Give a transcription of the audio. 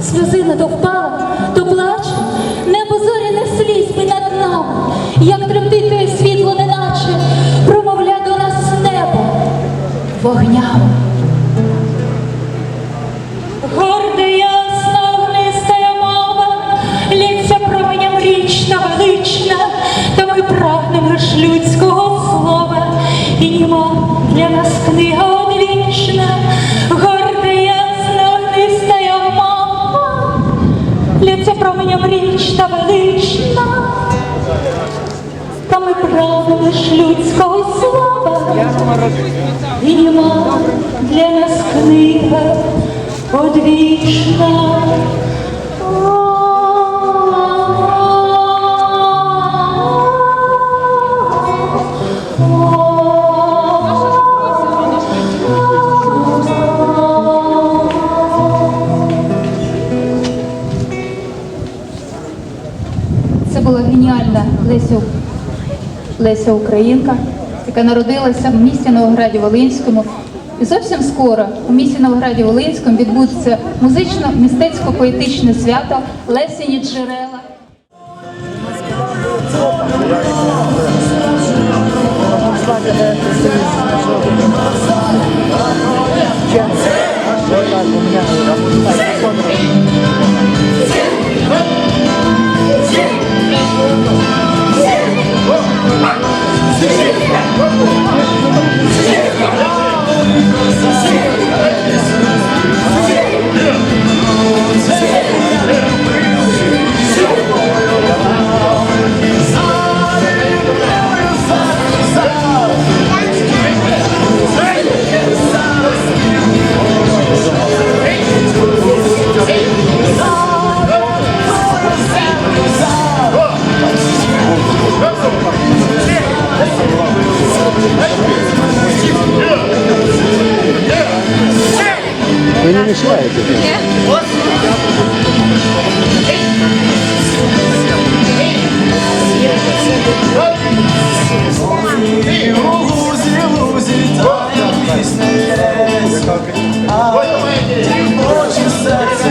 сльозина то впала, то плач, небо зорі не слізь би над нами, як тремтить твоє світло, неначе промовля до нас небо вогням. Та ми прагнемо ж людського слова, і німа для нас книга. Лиш людського слова, і нема для нас книга одвічна. Це була геніальна Леся, Леся Українка, яка народилася в місті Новограді Волинському. І зовсім скоро у місті Новограді Волинському відбудеться музично-мистецько-поетичне свято Лесіні джерела. Чем? починаєте? Яка? Ой, очі серце.